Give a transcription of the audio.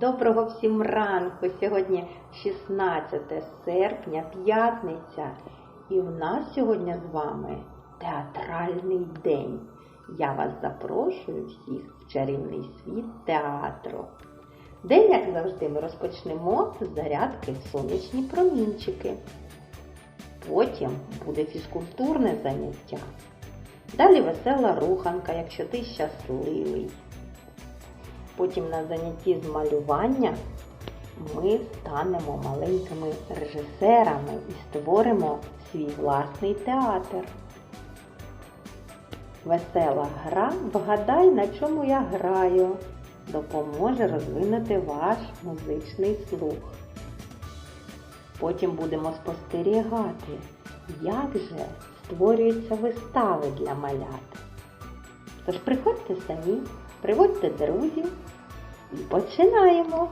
Доброго всім ранку! Сьогодні 16 серпня, п'ятниця. І в нас сьогодні з вами театральний день. Я вас запрошую всіх в чарівний світ театру. День, як завжди, ми розпочнемо з зарядки в сонячні промінчики. Потім буде фізкультурне заняття. Далі весела руханка, якщо ти щасливий. Потім на занятті з малювання ми станемо маленькими режисерами і створимо свій власний театр. Весела гра Вгадай, на чому я граю, допоможе розвинути ваш музичний слух. Потім будемо спостерігати, як же створюються вистави для малят. Тож приходьте самі, приводьте друзів і починаємо!